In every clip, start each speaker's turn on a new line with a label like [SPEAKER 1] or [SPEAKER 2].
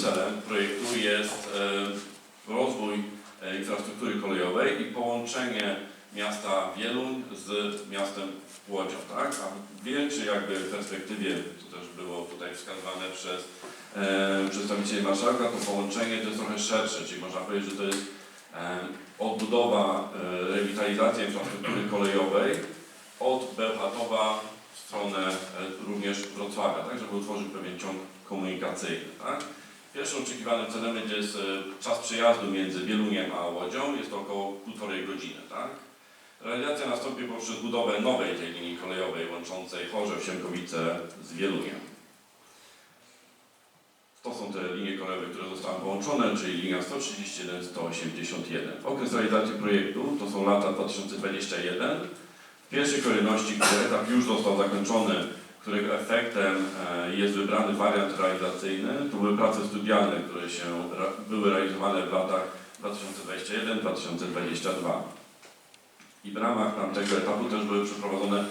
[SPEAKER 1] celem projektu jest e, rozwój e, infrastruktury kolejowej i połączenie miasta Wieluń z miastem Łodzią, tak? A w większej jakby perspektywie, to też było tutaj wskazywane przez e, przedstawicieli marszałka, to połączenie to jest trochę szersze, czyli można powiedzieć, że to jest e, odbudowa, e, rewitalizacja infrastruktury kolejowej od Bełchatowa w stronę e, również Wrocławia, tak, żeby utworzyć pewien ciąg komunikacyjny. Tak? Pierwszym oczekiwanym celem będzie e, czas przejazdu między Wieluniem a Łodzią, jest to około półtorej godziny. Tak? Realizacja nastąpi poprzez budowę nowej tej linii kolejowej łączącej Chorzew, Sienkowice z Wieluniem. To są te linie kolejowe, które zostały połączone, czyli linia 131-181. Okres realizacji projektu to są lata 2021. W pierwszej kolejności, który etap już został zakończony, którego efektem e, jest wybrany wariant realizacyjny. To były prace studialne, które się były realizowane w latach 2021-2022. I w ramach tamtego etapu też były przeprowadzone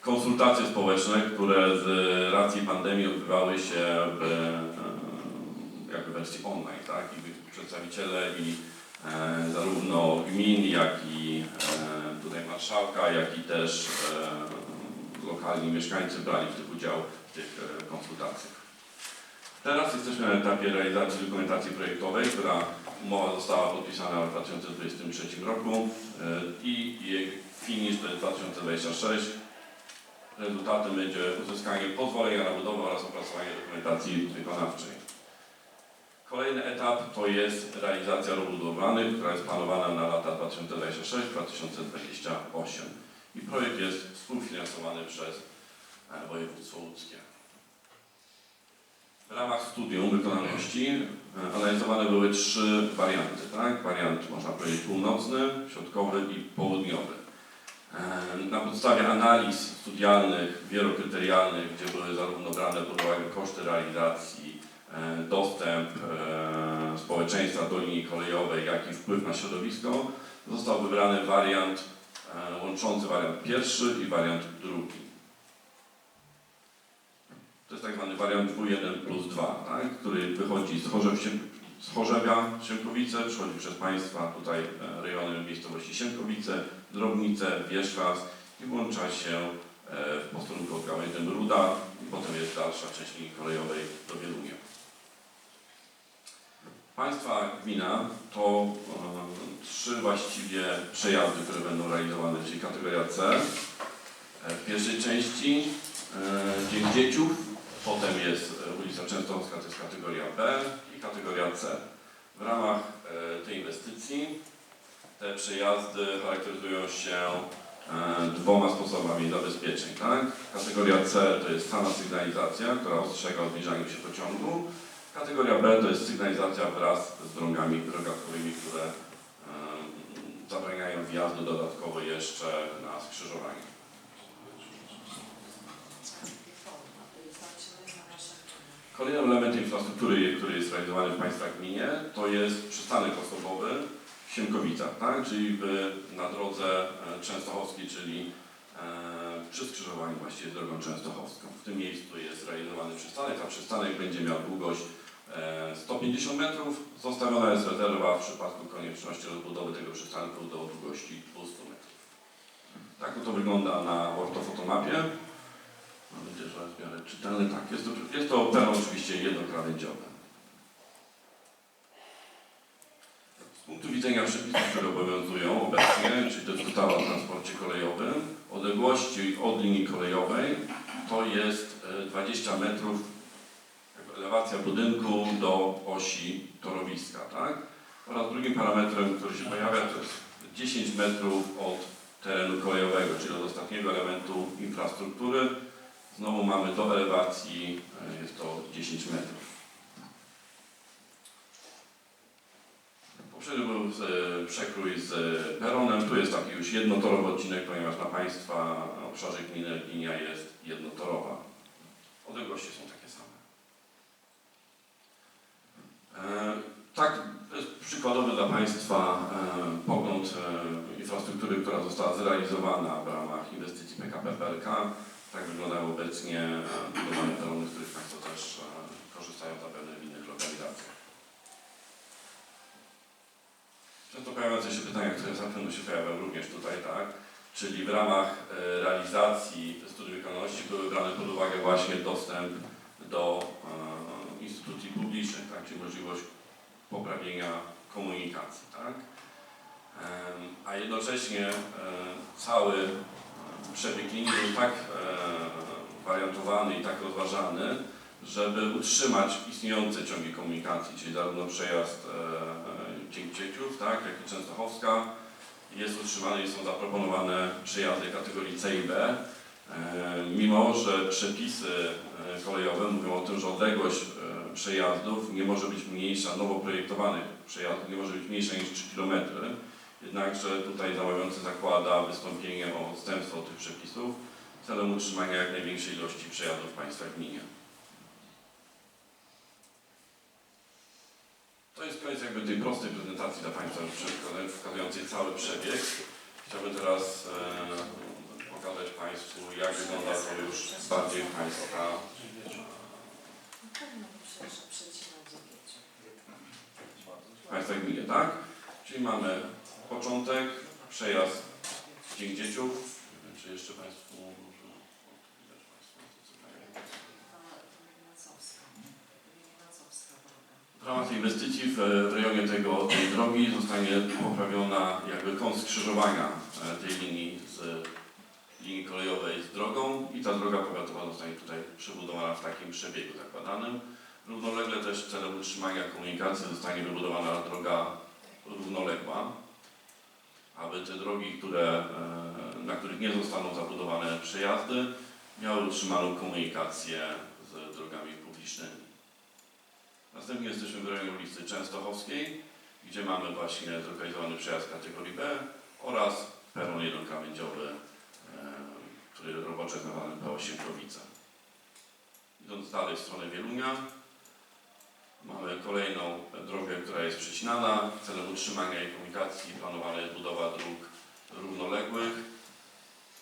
[SPEAKER 1] konsultacje społeczne, które z racji pandemii odbywały się w e, jakby wersji online, tak? I przedstawiciele i e, zarówno gmin, jak i tutaj marszałka, jak i też lokalni mieszkańcy brali w tych udział w tych e, konsultacjach. Teraz jesteśmy na etapie realizacji dokumentacji projektowej, która umowa została podpisana w 2023 roku e, i jej finisz to jest 2026. Rezultatem będzie uzyskanie pozwolenia na budowę oraz opracowanie dokumentacji wykonawczej. Kolejny etap to jest realizacja robót budowlanych, która jest planowana na lata 2026-2028 i projekt jest współfinansowany przez e, województwo łódzkie. W ramach studium wykonalności e, analizowane były trzy warianty, tak? Wariant można powiedzieć północny, środkowy i południowy. E, Na podstawie analiz studialnych, wielokryterialnych, gdzie były zarówno brane pod uwagę koszty realizacji, dostęp społeczeństwa do linii kolejowej, jak i wpływ na środowisko, został wybrany wariant łączący wariant pierwszy i wariant drugi. To jest tak zwany wariant W1 plus 2, tak? który wychodzi z, Chorzew, z Chorzewia, Sienkowice, przechodzi przez Państwa tutaj e, rejony miejscowości Sienkowice, Drobnice, Wierzchlas i włącza się e, w posterunku Gałęźnym Ruda i potem jest dalsza część linii kolejowej do Wielunia. Państwa gmina to e, trzy właściwie przejazdy, które będą realizowane, czyli kategoria C. E, w pierwszej części e, Dzień Dzieciów, potem jest e, ulica Częstochowska, to jest kategoria B i kategoria C. W ramach e, tej inwestycji te przejazdy charakteryzują się e, dwoma sposobami zabezpieczeń. Tak? Kategoria C to jest sama sygnalizacja, która ostrzega o zbliżaniu się pociągu. Kategoria B to jest sygnalizacja wraz z drogami drogatkowymi, które zabraniają wjazdu dodatkowo jeszcze na skrzyżowanie. Kolejny element infrastruktury, który jest realizowany w Państwa gminie, to jest przystanek osobowy w Siemkowicach, tak? czyli na drodze e, częstochowskiej, czyli e, przy skrzyżowaniu właściwie z drogą częstochowską. W tym miejscu jest realizowany przystanek, a przystanek będzie miał długość 150 metrów. Zostawiona jest rezerwa w przypadku konieczności rozbudowy tego przystanku do długości 200 metrów. Tak to wygląda na ortofotomapie. Mam nadzieję, że jest w miarę czytelny. Tak, jest to, jest to peron oczywiście jednokrawędziowy. Z punktu widzenia przepisów, które obowiązują obecnie, czyli to ustawa o transporcie kolejowym, odległości od linii kolejowej to jest e, 20 metrów jakby elewacja budynku do osi torowiska, tak? Oraz drugim parametrem, który się pojawia, to jest 10 metrów od terenu kolejowego, czyli od ostatniego elementu infrastruktury. Znowu mamy do elewacji, e, jest to 10 metrów. Poprzednio był e, przekrój z e, peronem, tu jest taki już jednotorowy odcinek, ponieważ na Państwa obszarze gminy linia jest jednotorowa. Odległości są takie E, tak, przykładowy dla Państwa e, pogląd e, infrastruktury, która została zrealizowana w ramach inwestycji PKP PLK. Tak wyglądają obecnie budowane tereny, z których Państwo też korzystają zapewne w innych lokalizacjach. Często pojawiające się pytania, które na pewno się pojawiają również tutaj, tak? Czyli w ramach realizacji studium wykonalności były brane pod uwagę właśnie dostęp do publicznych, tak? Czyli możliwość poprawienia komunikacji, tak? A jednocześnie e, cały przebieg linii był tak e, wariantowany i tak rozważany, żeby utrzymać istniejące ciągi komunikacji, czyli zarówno przejazd e, Dziękcieciów, tak, jak i Częstochowska jest utrzymany i są zaproponowane przejazdy kategorii C i B, mimo że przepisy e, kolejowe mówią o tym, że odległość e, przejazdów nie może być mniejsza, nowo projektowanych przejazdów nie może być mniejsza niż 3 km, jednakże tutaj zamawiający zakłada wystąpienie o odstępstwo od tych przepisów celem utrzymania jak największej ilości przejazdów w państwa gminie. To jest koniec jakby tej prostej prezentacji dla Państwa, wskazującej cały przebieg. Chciałbym teraz e, pokazać Państwu, jak wygląda to już bardziej Państwa Państwa gminie, tak? Czyli mamy początek, przejazd Dzień Dzieciów. Nie wiem, Czy jeszcze Państwu. W ramach inwestycji w, w rejonie tego, tej drogi zostanie poprawiona jakby kąt skrzyżowania e, tej linii z linii kolejowej z drogą i ta droga powiatowa zostanie tutaj przebudowana w takim przebiegu zakładanym. Równolegle też celem utrzymania komunikacji zostanie wybudowana droga równoległa, aby te drogi, które, e, na których nie zostaną zabudowane przejazdy, miały utrzymaną komunikację z drogami publicznymi. Następnie jesteśmy w rejonie ulicy Częstochowskiej, gdzie mamy właśnie zlokalizowany przejazd kategorii B oraz peron 1 jest nazwany PO Sienkowice. Idąc dalej w stronę Wielunia, mamy kolejną drogę, która jest przecinana. Celem utrzymania jej komunikacji planowana jest budowa dróg równoległych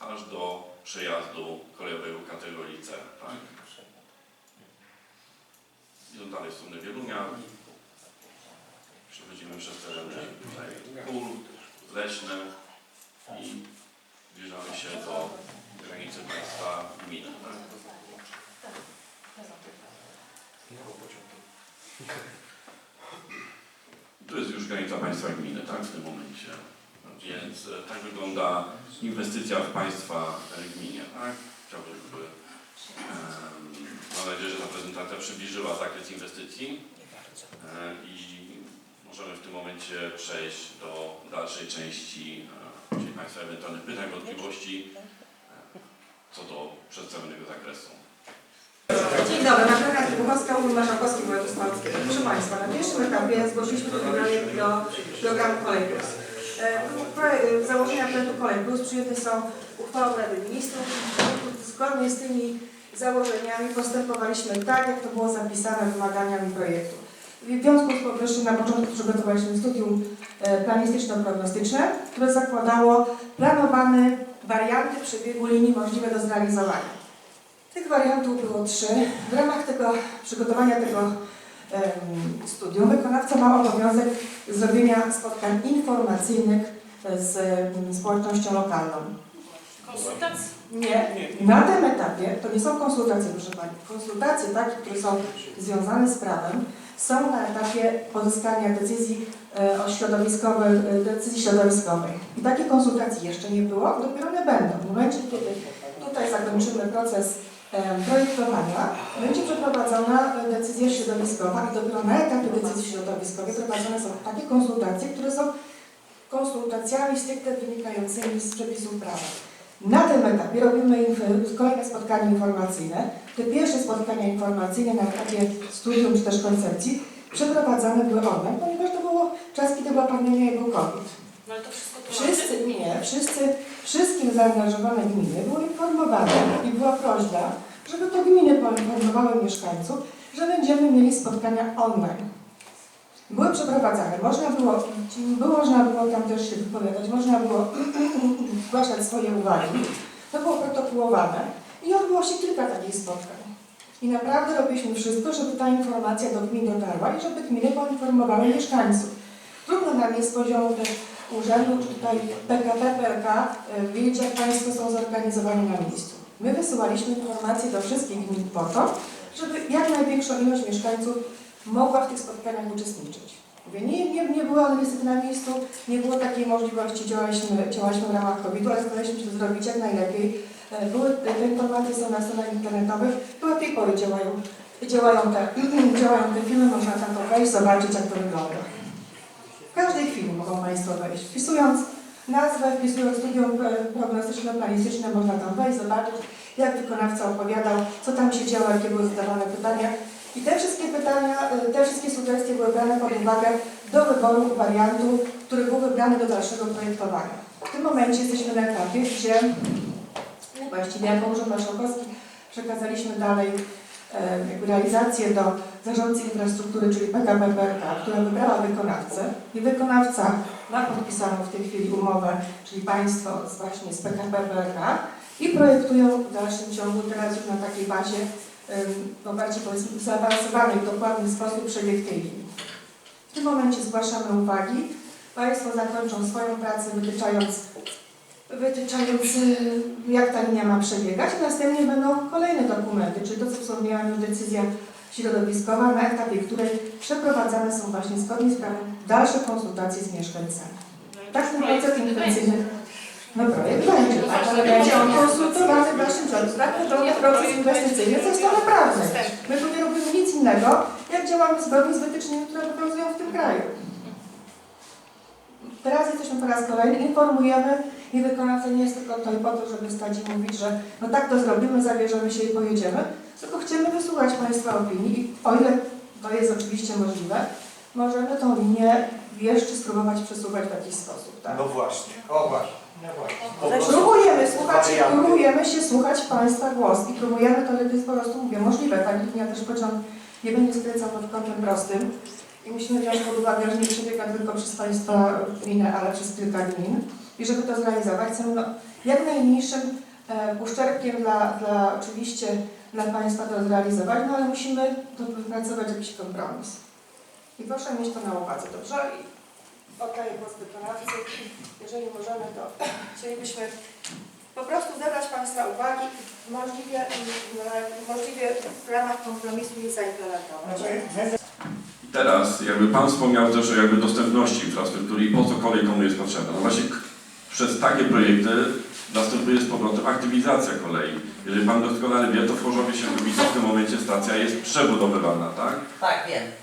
[SPEAKER 1] aż do przejazdu kolejowego kategorii C. Tak? Idąc dalej w stronę Wielunia, przechodzimy przez tereny tutaj pól, leśne i zbliżamy się do granicy państwa gminy. Tak? Tu jest już granica państwa gminy, tak, w tym momencie. Więc e, tak wygląda inwestycja w państwa e, gminie, tak? Chciałbym, żeby, mam nadzieję, że ta prezentacja przybliżyła zakres inwestycji e, i możemy w tym momencie przejść do dalszej części, e, jeśli Państwo ewentualnych pytań, wątpliwości e, co do przedstawionego zakresu.
[SPEAKER 2] Dzień dobry, Magdalena Kibuchowska, Urząd Marszałkowski Województwa Łódzkiego. Proszę Państwa, na pierwszym etapie zgłosiliśmy ten projekt do programu Kolej Plus. E, projekt- Założenia projektu Kolej Plus przyjęte są uchwałą Rady Ministrów. Zgodnie z tymi założeniami postępowaliśmy tak, jak to było zapisane wymaganiami projektu. W związku z powyższym na początku przygotowaliśmy studium e, planistyczno-prognostyczne, które zakładało planowane warianty przebiegu linii możliwe do zrealizowania. Tych wariantów było trzy. W ramach tego przygotowania tego em, studium wykonawca ma obowiązek zrobienia spotkań informacyjnych z em, społecznością lokalną.
[SPEAKER 3] Konsultacji?
[SPEAKER 2] Nie, na tym etapie to nie są konsultacje, proszę Pani. Konsultacje takie, które są związane z prawem, są na etapie pozyskania decyzji e, o środowiskowych, e, decyzji środowiskowej. I takich konsultacji jeszcze nie było, dopiero one będą. W momencie, kiedy tutaj zakończymy proces e, projektowania, będzie przeprowadzona decyzja środowiskowa i dopiero na etapie decyzji środowiskowej prowadzone są takie konsultacje, które są konsultacjami stricte wynikającymi z przepisów prawa. Na tym etapie robimy kolejne spotkanie informacyjne. Te pierwsze spotkania informacyjne na etapie studium czy też koncepcji przeprowadzane były online, ponieważ to było czas, kiedy była pandemia i był COVID.
[SPEAKER 3] No ale to wszystko tłumaczy?
[SPEAKER 2] Wszyscy, nie, wszyscy, wszystkim zaangażowane gminy były informowane i była prośba, żeby to gminy poinformowały mieszkańców, że będziemy mieli spotkania online. Były przeprowadzane, można było, było, można było tam też się wypowiadać, można było zgłaszać swoje uwagi. To było protokołowane i odbyło się kilka takich spotkań. I naprawdę robiliśmy wszystko, żeby ta informacja do gmin dotarła i żeby gminy poinformowały mieszkańców. Trudno nam jest z poziomu też urzędu, czy tutaj PKP, PLK, y, wiedzieć, jak Państwo są zorganizowani na miejscu. My wysyłaliśmy informacje do wszystkich gmin po to, żeby jak największą ilość mieszkańców mogła w tych spotkaniach uczestniczyć. Mówię, nie, nie, nie one niestety na miejscu, nie było takiej możliwości, działaliśmy, działaliśmy w ramach COVID-u, ale staraliśmy się to zrobić jak najlepiej. E, Były, te informacje są na stronach internetowych, do tej pory działają, działają, te, działają te filmy, można tam to wejść, zobaczyć jak to wygląda. W każdej chwili mogą Państwo wejść, wpisując nazwę, wpisując studium e, prognostyczno-planistyczne, można tam wejść, zobaczyć jak wykonawca opowiadał, co tam się działo, jakie były zadawane pytania. I te wszystkie pytania, y, te wszystkie sugestie były brane pod uwagę do wyboru wariantu, który był wybrany do dalszego projektowania. W tym momencie jesteśmy na etapie, gdzie właściwie jako Urząd Marszałkowski przekazaliśmy dalej e, jakby realizację do zarządcy infrastruktury, czyli PKP PLK, która wybrała wykonawcę i wykonawca ma podpisaną w tej chwili umowę, czyli państwo właśnie z PKP PLK i projektują w dalszym ciągu teraz już na takiej bazie no bardziej powiedzmy w zaawansowany w dokładny sposób przebieg tej linii. W tym momencie zgłaszamy uwagi. Państwo zakończą swoją pracę wytyczając, wytyczając y, jak ta linia ma przebiegać, a następnie będą kolejne dokumenty, czyli to, co wspomniałam, już decyzja środowiskowa, na etapie której przeprowadzane są właśnie zgodnie z prawem dalsze konsultacje z mieszkańcami. Tak ten proces intensyjny no projekt będzie, tak, ale będzie on konsultowany w dalszym ciągu. Tak, to proces inwestycyjny, co jest to naprawdę. My tu nie robimy nic innego, jak działamy zgodnie z wytycznymi, które obowiązują w tym kraju. Teraz jesteśmy po raz kolejny, informujemy i wykonawca nie jest tylko tutaj po to, żeby stać i mówić, że no tak to zrobimy, zabierzemy się i pojedziemy, tylko chcemy wysłuchać Państwa opinii i o ile to jest oczywiście możliwe, możemy tą linię jeszcze spróbować przesuwać w jakiś sposób, tak?
[SPEAKER 4] No właśnie, o właśnie. Prostu
[SPEAKER 2] Próbujemy słuchać, próbujemy się słuchać Państwa głos i próbujemy to, to jest po prostu, mówię, możliwe. Linia też pociąg nie będzie skręcał pod kątem prostym i musimy wziąć pod uwagę, że nie przebiega tylko przez Państwa gminę, ale przez kilka gmin. I żeby to zrealizować, chcemy jak najmniejszym e, uszczerbkiem dla, dla oczywiście dla Państwa to zrealizować, no ale musimy to wypracować jakiś kompromis. I proszę mieć to na uwadze, dobrze? Oddaję głos wykonawcy. Jeżeli możemy, to chcielibyśmy po prostu zebrać Państwa uwagi i możliwie, możliwie w ramach kompromisu je zaimplementować.
[SPEAKER 1] I teraz jakby Pan wspomniał też o jakby dostępności infrastruktury i po co kolej komu jest potrzebna. No właśnie przez takie projekty następuje z powrotem aktywizacja kolei. Jeżeli Pan doskonale wie, to w Chorzowie Sienkowice w tym momencie stacja jest przebudowywana, tak?
[SPEAKER 5] Tak, wiem.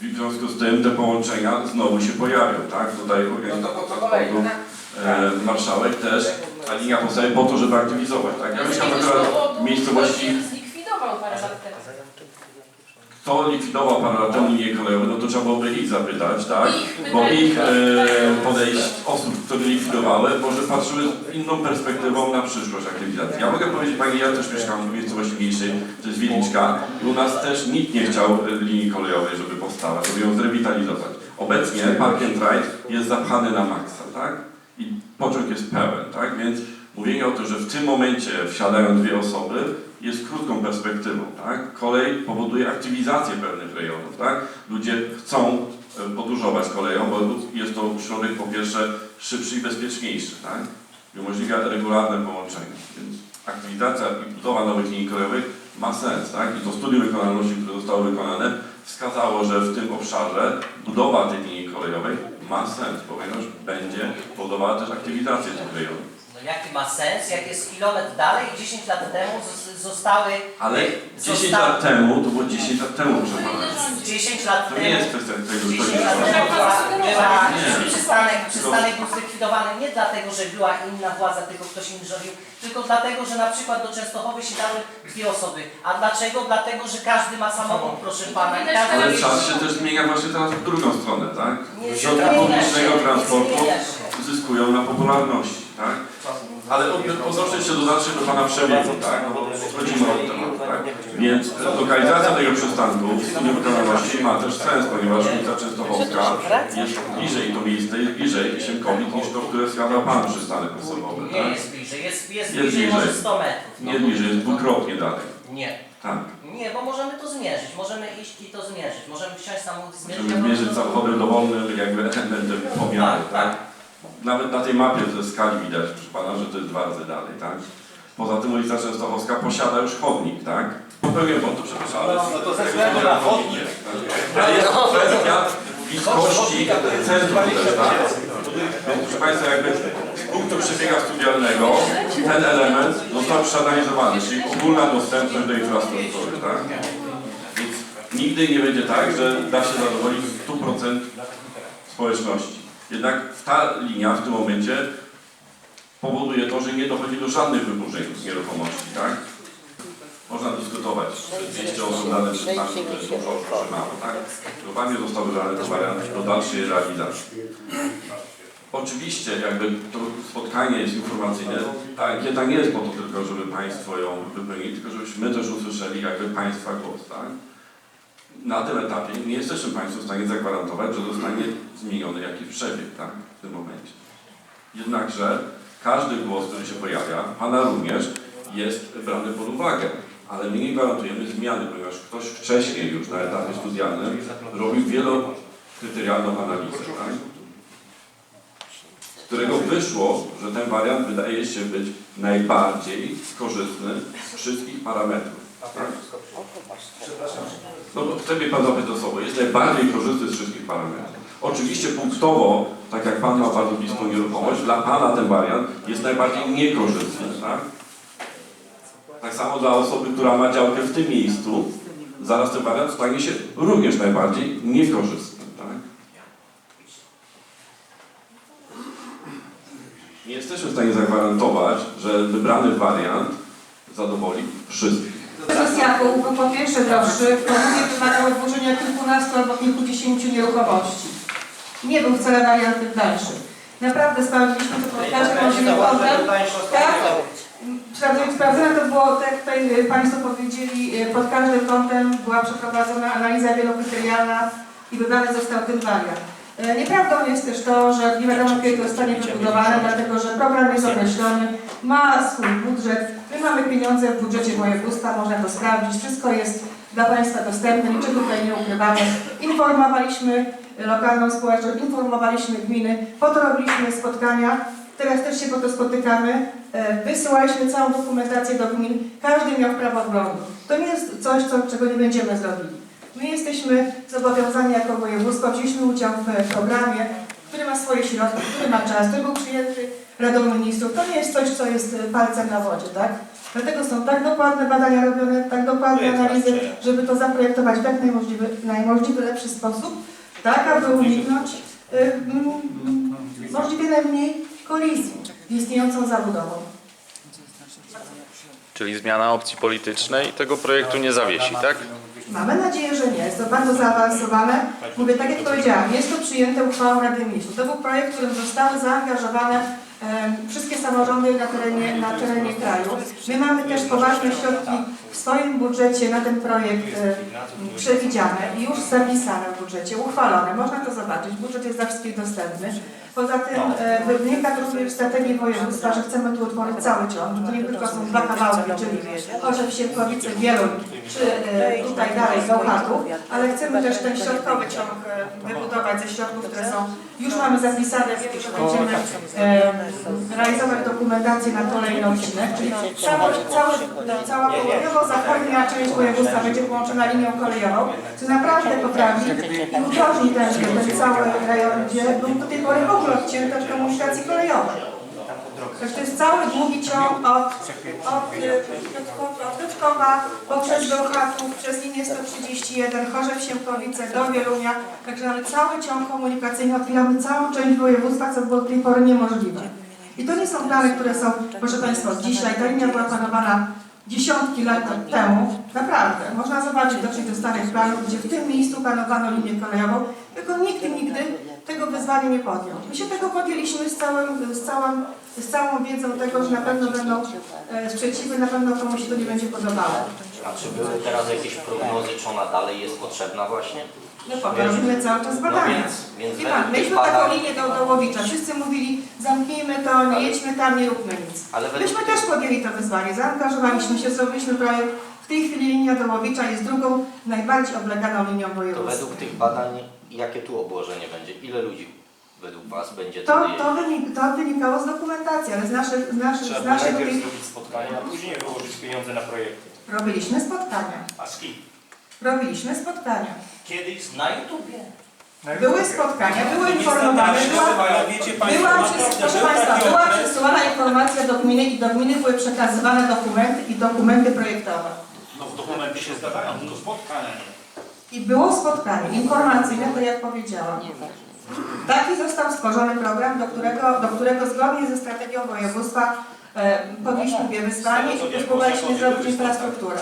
[SPEAKER 1] W związku z tym te połączenia znowu się pojawią, tak? Tutaj
[SPEAKER 5] No to
[SPEAKER 1] organizator
[SPEAKER 5] po kolei.
[SPEAKER 1] transportu, e, marszałek też, ta linia powstaje po to, żeby aktywizować, tak? Ja akurat w miejscowości
[SPEAKER 3] zlikwidował parę lat temu.
[SPEAKER 1] Kto likwidował temu linię kolejową, no to trzeba byłoby ich zapytać, tak? Bo ich e, podejść, osób, które likwidowały, może patrzyły z inną perspektywą na przyszłość aktywizacji. Ja mogę powiedzieć Pani, ja też mieszkam w miejscowości mniejszej, to jest Wieliczka i u nas też nikt nie chciał e, linii kolejowej, żeby powstała, żeby ją zrewitalizować. Obecnie Park and Ride jest zapchany na maksa, tak? I pociąg jest pełen, tak? Więc mówienie o tym, że w tym momencie wsiadają dwie osoby, jest krótką perspektywą, tak? Kolej powoduje aktywizację pewnych rejonów, tak? Ludzie chcą e, podróżować koleją, bo jest to środek po pierwsze szybszy i bezpieczniejszy, tak? I umożliwia regularne połączenie. Więc aktywizacja i budowa nowych linii kolejowych ma sens, tak? I to studium wykonalności, które zostało wykonane, wskazało, że w tym obszarze budowa tej linii kolejowej ma sens, ponieważ będzie powodowała też aktywizację tych rejonów.
[SPEAKER 5] No jaki ma sens, jak jest kilometr dalej i 10 lat temu zos- zostały...
[SPEAKER 1] Ale
[SPEAKER 5] y,
[SPEAKER 1] 10
[SPEAKER 5] zosta-
[SPEAKER 1] lat temu, to było 10 lat temu, proszę pana.
[SPEAKER 5] 10 lat
[SPEAKER 1] To
[SPEAKER 5] temu...
[SPEAKER 1] nie jest kwestia tego, że to
[SPEAKER 5] 10
[SPEAKER 1] jest
[SPEAKER 5] lat temu była, była
[SPEAKER 1] Nie.
[SPEAKER 5] przystanek, przystanek był zlikwidowany nie dlatego, że była inna władza, tylko ktoś inny rządził, tylko dlatego, że na przykład do Częstochowy się dały dwie osoby. A dlaczego? Dlatego, że każdy ma samochód, proszę pana. i każdy
[SPEAKER 1] Ale czas się też zmienia właśnie teraz w drugą stronę, tak?
[SPEAKER 5] Nie
[SPEAKER 1] Środki publicznego
[SPEAKER 5] nie
[SPEAKER 1] transportu
[SPEAKER 5] zmienia się.
[SPEAKER 1] zyskują na popularności, tak? Ale odnoszę się do zawsze do Pana przebiegu, tak? No bo odchodzimy od tematu, tak? Więc lokalizacja tego przystanku w studium wykonalności ma też sens, ponieważ ulica Częstochowska jest bliżej, to miejsce jest bliżej Siemkowic niż to, które wskazał Pan przystanek osobowy,
[SPEAKER 5] Nie
[SPEAKER 1] tak?
[SPEAKER 5] jest bliżej, jest, jest,
[SPEAKER 1] Jest
[SPEAKER 5] bliżej
[SPEAKER 1] bliżej.
[SPEAKER 5] może 100 metrów. no.
[SPEAKER 1] Nie bliżej, jest dwukrotnie dalej.
[SPEAKER 5] Nie,
[SPEAKER 1] Tak.
[SPEAKER 5] Nie, bo możemy to zmierzyć, możemy iść i to zmierzyć, możemy wsiąść samochód i zmierzyć.
[SPEAKER 1] Żeby zmierzyć samochodem dowolnym jakby elementem pomiaru,
[SPEAKER 5] Tak,
[SPEAKER 1] tak? Nawet na tej mapie ze skali widać, proszę pana, że to jest dwa razy dalej, tak? Poza tym ulica Częstochowska posiada już chodnik, tak? Popełniłem błąd, to przepraszam, ale...
[SPEAKER 6] No to ze względu na chodnik.
[SPEAKER 1] Ale jest kwestia bliskości centrum też, tak? Więc proszę Państwa, jakby z punktu przebiega studialnego ten element został przeanalizowany, czyli ogólna dostępność do infrastruktury, tak? Więc nigdy nie będzie tak, że da się zadowolić 100% społeczności. Jednak ta linia w tym momencie powoduje to, że nie dochodzi do żadnych wyburzeń nieruchomości, tak? Można dyskutować, czy 200 osób danym przystanku to jest dużo, czy mało, tak? Globalnie został wybrany ten wariant do dalszej realizacji. Oczywiście, jakby to spotkanie jest informacyjne, ta ankieta nie jest po to tylko, żeby Państwo ją wypełnili, tylko żebyśmy też usłyszeli jakby Państwa głos, tak? Na tym etapie nie jesteśmy Państwu w stanie zagwarantować, że zostanie zmieniony jakiś przebieg, tak? W tym momencie. Jednakże każdy głos, który się pojawia, Pana również, jest brany pod uwagę. Ale my nie gwarantujemy zmiany, ponieważ ktoś wcześniej już na etapie studialnym robił wielokryterialną analizę, tak? z którego wyszło, że ten wariant wydaje się być najbardziej korzystny z wszystkich parametrów. No bo chce mnie Pan zapytać o słowo, jest najbardziej korzystny z wszystkich parametrów. Oczywiście punktowo, tak jak Pan ma bardzo bliską nieruchomość, dla Pana ten wariant jest najbardziej niekorzystny. Tak, tak samo dla osoby, która ma działkę w tym miejscu, zaraz ten wariant stanie się również najbardziej niekorzystny. Tak? Nie jesteśmy w stanie zagwarantować, że wybrany wariant zadowoli wszystkich.
[SPEAKER 2] Kwestia był po pierwsze droższy, po drugie wymagał odłożenia kilkunastu albo kilkudziesięciu nieruchomości. Nie był wcale wariantem tańszy. Naprawdę sprawdziliśmy to pod każdym możliwym kątem. Tak? Sprawdzone to było, tak jak tutaj y, Państwo powiedzieli, y, pod każdym kątem była przeprowadzona analiza wielokryterialna i wybrany został ten wariant. Y, Nieprawdą jest też to, że nie wiadomo kiedy zostanie wybudowane, dlatego że program jest określony, ma swój budżet, my mamy pieniądze w budżecie województwa, można to sprawdzić, wszystko jest dla Państwa dostępne, niczego tutaj nie ukrywamy. Informowaliśmy lokalną społeczność, informowaliśmy gminy, po to robiliśmy spotkania, teraz też się po to spotykamy, E, wysyłaliśmy całą dokumentację do gmin, każdy miał prawo wglądu. To nie jest coś, co, czego nie będziemy zrobili. My jesteśmy zobowiązani jako województwo, wzięliśmy udział w programie, który ma swoje środki, który ma czas, który był przyjęty Radą Ministrów. To nie jest coś, co jest palcem na wodzie, tak? Dlatego są tak dokładne badania robione, tak dokładne analizy, żeby to zaprojektować w jak najmożliwy, najmożliwy lepszy sposób, tak aby uniknąć y, mm, mm, możliwie najmniej kolizji z istniejącą zabudową.
[SPEAKER 7] Czyli zmiana opcji politycznej tego projektu nie zawiesi, tak?
[SPEAKER 2] Mamy nadzieję, że nie. Jest to bardzo zaawansowane. Mówię, tak jak powiedziałam, jest to przyjęte uchwałą Rady Ministrów. To był projekt, w którym zostały zaangażowane wszystkie samorządy na terenie, na terenie kraju. My mamy też poważne środki w swoim budżecie na ten projekt przewidziane i już zapisane w budżecie, uchwalone. Można to zobaczyć. Budżet jest dla wszystkich dostępny. Poza tym e, wynika to również w strategii województwa, że chcemy tu utworzyć cały ciąg. To nie tylko są dwa kawałki, czyli Chorzew, Sienkowice, Wieluń, czy e, tutaj dalej Bełchatów, ale chcemy też ten środkowy ciąg e, wybudować ze środków, które są, już mamy zapisane, że będziemy e, realizować dokumentację na kolejny odcinek, czyli cały, cały, cała południowo-zachodnia część województwa będzie połączona linią kolejową, co naprawdę poprawi i udrożni ten, ten cały rejon, gdzie był do tej pory w ogóle odcięty od komunikacji kolejowej. Także to jest cały długi ciąg od, od, y, Piotrkowa- od Piotrkowa poprzez Bełchatów, przez linię 131, Chorzew Siemkowice do Wielunia. Także mamy cały ciąg komunikacyjny, otwieramy całą część województwa, co było do tej pory niemożliwe. I to nie są plany, które są, proszę Państwa, od dzisiaj. Ta linia była planowana dziesiątki lat temu. Naprawdę. Można zobaczyć, dotrzeć do starych planów, gdzie w tym miejscu planowano linię kolejową, tylko nikt nigdy tego wyzwania nie podjął. My się tego podjęliśmy z, całym, z, całym, z całą wiedzą tego, że na pewno będą e, sprzeciwy, na pewno komuś się to nie będzie podobało.
[SPEAKER 6] A czy były teraz jakieś prognozy, czy ona dalej jest potrzebna właśnie?
[SPEAKER 2] No poprosimy cały czas badania.
[SPEAKER 6] No więc- więc
[SPEAKER 2] pan, mieliśmy
[SPEAKER 6] badań-
[SPEAKER 2] taką linię do, do Łowicza. Wszyscy mówili, zamknijmy to, nie jedźmy tam, nie róbmy nic.
[SPEAKER 6] Ale według
[SPEAKER 2] Myśmy też podjęli to wyzwanie, zaangażowaliśmy się, zrobiliśmy projekt, w tej chwili linia Dołowicza jest drugą najbardziej obleganą linią
[SPEAKER 6] To
[SPEAKER 2] województwa.
[SPEAKER 6] według tych badań, jakie tu obłożenie będzie? Ile ludzi według Was będzie
[SPEAKER 2] To, to, wynik, to wynikało z dokumentacji, ale z naszych, z naszych, z
[SPEAKER 8] Trzeba
[SPEAKER 2] naszych
[SPEAKER 8] najpierw zrobić spotkanie, a później wyłożyć pieniądze na projekty.
[SPEAKER 2] robiliśmy spotkania.
[SPEAKER 8] A z kim?
[SPEAKER 2] Robiliśmy spotkania.
[SPEAKER 8] Kiedy i z kim?
[SPEAKER 5] Na YouTubie.
[SPEAKER 2] Były spotkania, były informowane, była,
[SPEAKER 8] Ale wiecie Państwo,
[SPEAKER 2] była,
[SPEAKER 8] naprawdę
[SPEAKER 2] proszę
[SPEAKER 8] był
[SPEAKER 2] Państwa,
[SPEAKER 8] taki
[SPEAKER 2] była
[SPEAKER 8] okres-
[SPEAKER 2] przesyłana informacja do gminy i do gminy były przekazywane dokumenty i dokumenty projektowe.
[SPEAKER 8] No w dokumenty się zgadzają, to spotkania.
[SPEAKER 2] I było spotkanie informacyjne, to jak powiedziałam. Taki został stworzony program, do którego, do którego zgodnie ze strategią województwa e, podjęliśmy dwie wyzwanie i próbowaliśmy zrobić infrastrukturę.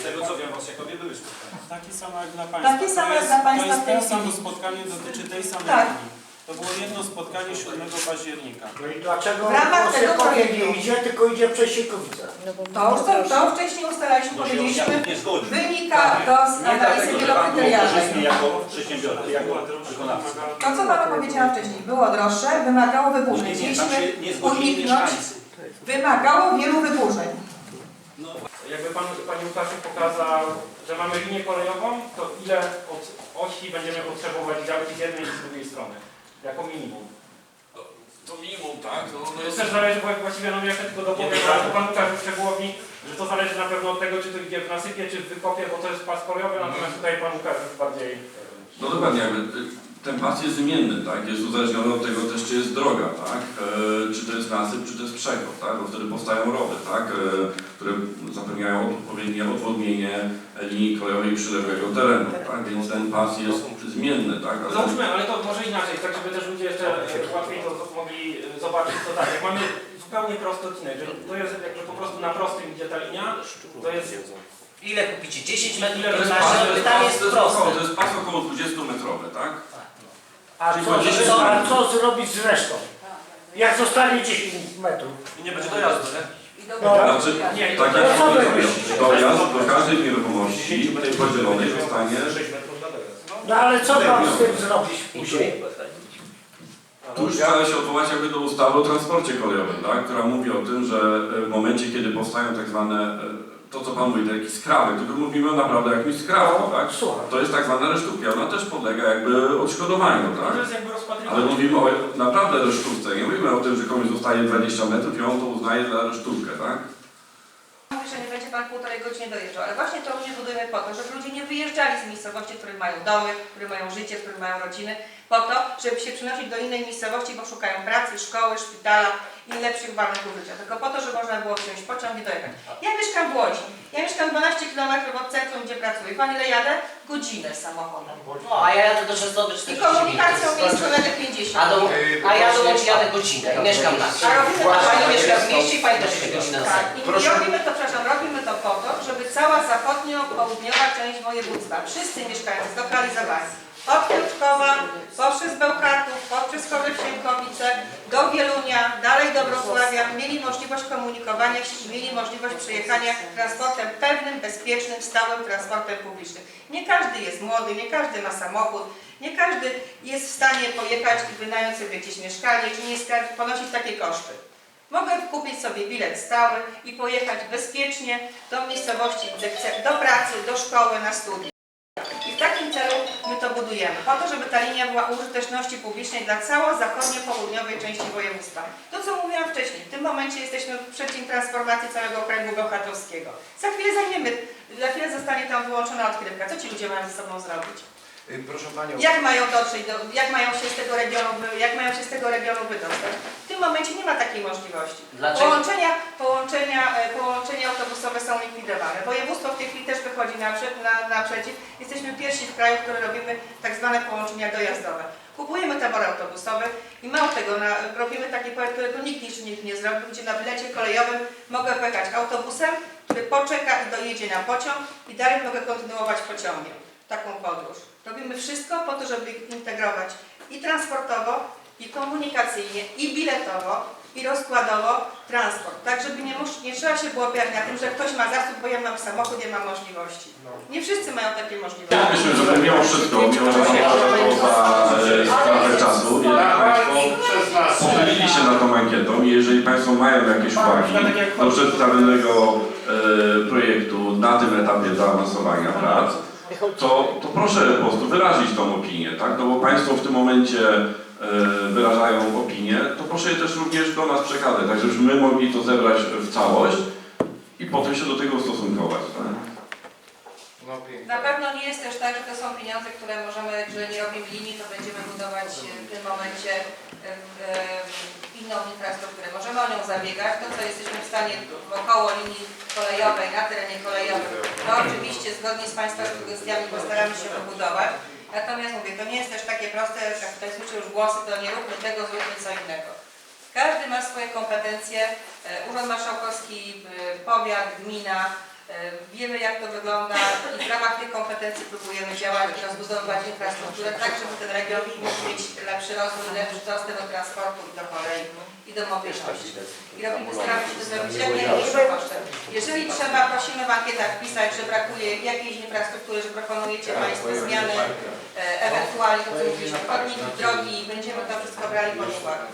[SPEAKER 8] Z tego co wiem, w Osjakowie były spotkania.
[SPEAKER 9] Takie samo jak dla Państwa.
[SPEAKER 2] Takie samo
[SPEAKER 9] To
[SPEAKER 2] jak
[SPEAKER 9] jest-
[SPEAKER 2] dla Państwa
[SPEAKER 9] To
[SPEAKER 2] w tej
[SPEAKER 9] jest to samo spotkanie, dotyczy tej samej
[SPEAKER 2] Tak.
[SPEAKER 9] linii. To było jedno spotkanie 7 października.
[SPEAKER 4] No i dlaczego
[SPEAKER 2] W ramach tego projektu.
[SPEAKER 4] nie idzie, tylko idzie przez Siekowice?
[SPEAKER 2] To już to, to wcześniej ustalaliśmy, powiedzieliśmy,
[SPEAKER 8] nie zgodzi.
[SPEAKER 2] wynika to z analizy wielokryterialnej.
[SPEAKER 8] jako jako.
[SPEAKER 2] To, co Panu powiedziałam wcześniej, było droższe, wymagało wyburzeń.
[SPEAKER 8] Nie, nie, tam
[SPEAKER 2] Chcieliśmy
[SPEAKER 8] się nie zgodzili
[SPEAKER 2] uniknąć,
[SPEAKER 8] mieszkańcy.
[SPEAKER 2] wymagało wielu wyburzeń.
[SPEAKER 10] Jakby pan, Panie Łukaszu pokazał, że mamy linię kolejową, to ile od osi będziemy potrzebować działki z jednej i z drugiej strony? Jako minimum.
[SPEAKER 1] To minimum, tak? No, no
[SPEAKER 10] To
[SPEAKER 1] jest
[SPEAKER 10] też zależy, bo właściwie no ja tylko dopowiem,
[SPEAKER 8] Nie,
[SPEAKER 10] ale to Pan Łukasz szczegółowi, że to zależy na pewno od tego, czy to idzie w nasypie, czy w wykopie, bo to jest pas kolejowy, natomiast tutaj Pan Łukasz jest bardziej...
[SPEAKER 1] No dokładnie, jakby y, ten pas jest zmienny, tak? Jest uzależniony od tego też, czy jest droga, tak? E, czy to jest nasyp, czy to jest przekop, tak? Bo wtedy powstają rowy, tak? E, które zapewniają odpowiednie odwodnienie linii kolejowej przyległego terenu, tak? Więc ten pas jest zmienny, tak? Ale
[SPEAKER 10] Załóżmy, ale to może inaczej, tak żeby też ludzie jeszcze e, łatwiej to mogli e, zobaczyć, to tak, jak mamy zupełnie prosty odcinek, że to jest jakby po prostu na prostym idzie ta linia, to jest
[SPEAKER 5] Ile kupicie? 10 metrów
[SPEAKER 10] Ile
[SPEAKER 1] to jest pas, to jest
[SPEAKER 5] tam
[SPEAKER 1] pas,
[SPEAKER 5] jest
[SPEAKER 1] około, to jest pas około 20 metrowy, tak?
[SPEAKER 4] A
[SPEAKER 1] Czyli
[SPEAKER 4] co,
[SPEAKER 1] po 10
[SPEAKER 4] co, a co zrobić z resztą? Jak zostanie 10 metrów?
[SPEAKER 8] I nie będzie dojazdu, nie?
[SPEAKER 4] No,
[SPEAKER 1] Znaczy,
[SPEAKER 10] Nie,
[SPEAKER 1] tak
[SPEAKER 4] to
[SPEAKER 1] jak
[SPEAKER 4] co wy myślicie?
[SPEAKER 1] dojazd do każdej nieruchomości tej podzielonej zostanie
[SPEAKER 8] 6 metrów na dojazd.
[SPEAKER 4] no ale co pan z tym zrobić później?
[SPEAKER 1] Tu już trzeba się odwołać jakby do ustawy o transporcie kolejowym, tak? która mówi o tym, że w momencie, kiedy powstają tak zwane, e, to co Pan mówi, taki skrawek, to tu mówimy naprawdę o jakimś skrawku, tak?
[SPEAKER 4] Słucham.
[SPEAKER 1] To jest tak zwana resztówka, ona też podlega jakby odszkodowaniu,
[SPEAKER 10] to
[SPEAKER 1] tak?
[SPEAKER 10] jest jakby
[SPEAKER 1] Ale mówimy o naprawdę resztówce, nie mówimy o tym, że komuś zostaje 20 metrów i on to uznaje za resztówkę, tak?
[SPEAKER 2] Mówi, że nie będzie Pan półtorej godziny dojeżdżał, ale właśnie to również budujemy po to, żeby ludzie nie wyjeżdżali z miejscowości, w których mają domy, w których mają życie, w których mają rodziny, po to, żeby się przenosić do innej miejscowości, bo szukają pracy, szkoły, szpitala i lepszych warunków życia. Tylko po to, żeby można było wziąć pociąg i dojechać. Ja mieszkam w Łodzi. Ja mieszkam 12 km od centrum, gdzie pracuję. Pan ile jadę? Godzinę samochodem.
[SPEAKER 5] No, a ja jadę do
[SPEAKER 2] I
[SPEAKER 5] 40
[SPEAKER 2] komunikacją
[SPEAKER 5] minut.
[SPEAKER 2] miejską jadę 50.
[SPEAKER 5] A, do, a ja do Łodzi jadę godzinę i mieszkam na wsi.
[SPEAKER 2] A robimy
[SPEAKER 5] A
[SPEAKER 2] to,
[SPEAKER 5] pani mieszka w mieście i pani też się godzinę na
[SPEAKER 2] Tak, i robimy to, przepraszam, robimy to po to, żeby cała zachodnio-południowa część województwa, wszyscy mieszkańcy zlokalizowani, od Piotrkowa, poprzez Bełchatów, poprzez Chorzyw Sienkowice, do Wielunia, dalej do Wrocławia, mieli możliwość komunikowania się i mieli możliwość przejechania transportem pewnym, bezpiecznym, stałym transportem publicznym. Nie każdy jest młody, nie każdy ma samochód, nie każdy jest w stanie pojechać i wynająć sobie gdzieś mieszkanie, czy nie ponosić takie koszty. Mogę kupić sobie bilet stały i pojechać bezpiecznie do miejscowości, do pracy, do szkoły, na studia. Budujemy, po to, żeby ta linia była użyteczności publicznej dla całej zachodnio-południowej części województwa. To, co mówiłam wcześniej, w tym momencie jesteśmy w przeddzień transformacji całego okręgu bełchatowskiego. Za chwilę zajmiemy, za chwilę zostanie tam wyłączona odkrywka. Co ci ludzie mają ze sobą zrobić?
[SPEAKER 8] Proszę Panią,
[SPEAKER 2] Jak mają dotrzeć, do, jak mają się z tego regionu, wy- jak mają się z tego regionu wydostać? W tym momencie nie ma takiej możliwości.
[SPEAKER 5] Dlaczego?
[SPEAKER 2] Połączenia, połączenia, e, połączenia autobusowe są likwidowane. Województwo w tej chwili też wychodzi naprzeciw, na, naprzeciw. Jesteśmy pierwsi w kraju, które robimy tak zwane połączenia dojazdowe. Kupujemy tabory autobusowe i mało tego, na, robimy taki projekt, którego nikt jeszcze nigdy nie zrobił, gdzie na bilecie kolejowym mogę pojechać autobusem, który poczeka i dojedzie na pociąg i dalej mogę kontynuować pociągiem taką podróż. Robimy wszystko po to, żeby ich integrować i transportowo, i komunikacyjnie, i biletowo, i rozkładowo transport. Tak, żeby nie, mus, nie trzeba się było opierać na tym, że ktoś ma zasób, bo ja mam samochód, ja mam możliwości. Nie wszyscy mają takie możliwości.
[SPEAKER 1] Myślę, że mimo wszystko, mimo że to za e, sprawę czasu, pochylili się nad tą ankietą i jeżeli Państwo mają jakieś uwagi
[SPEAKER 10] tak
[SPEAKER 1] do przedstawionego e, projektu na tym etapie zaawansowania prac, to, to proszę po prostu wyrazić tą opinię, tak? No bo Państwo w tym momencie e, wyrażają opinię, to proszę je też również do nas przekazać, tak żebyśmy mogli to zebrać w całość i potem się do tego ustosunkować. Tak?
[SPEAKER 11] No.
[SPEAKER 12] Na pewno nie jest też tak, że to są pieniądze, które możemy, że nie robimy linii, to będziemy budować w tym momencie e, e, inną infrastrukturę. Możemy o nią zabiegać, to co jesteśmy w stanie wokoło linii kolejowej, na terenie kolejowym, to oczywiście zgodnie z Państwa sugestiami postaramy się wybudować. Natomiast mówię, to nie jest też takie proste, jak tutaj słyszę już głosy, to nie róbmy tego, zróbmy co innego. Każdy ma swoje kompetencje, e, Urząd Marszałkowski, e, powiat, gmina, Wiemy jak to wygląda i w ramach tych kompetencji próbujemy działać i rozbudowywać infrastrukturę tak, żeby ten region mógł mieć lepszy rozwój, lepszy dostęp do transportu i do kolei i do mobilności. I robimy, staramy się to zrobić jak najmniejszym kosztem. Jeżeli trzeba, prosimy w ankietach wpisać, że brakuje jakiejś infrastruktury, że proponujecie Państwo zmiany, e, ewentualnie to co mówiliśmy, chodniki, drogi, będziemy to wszystko brali pod uwagę.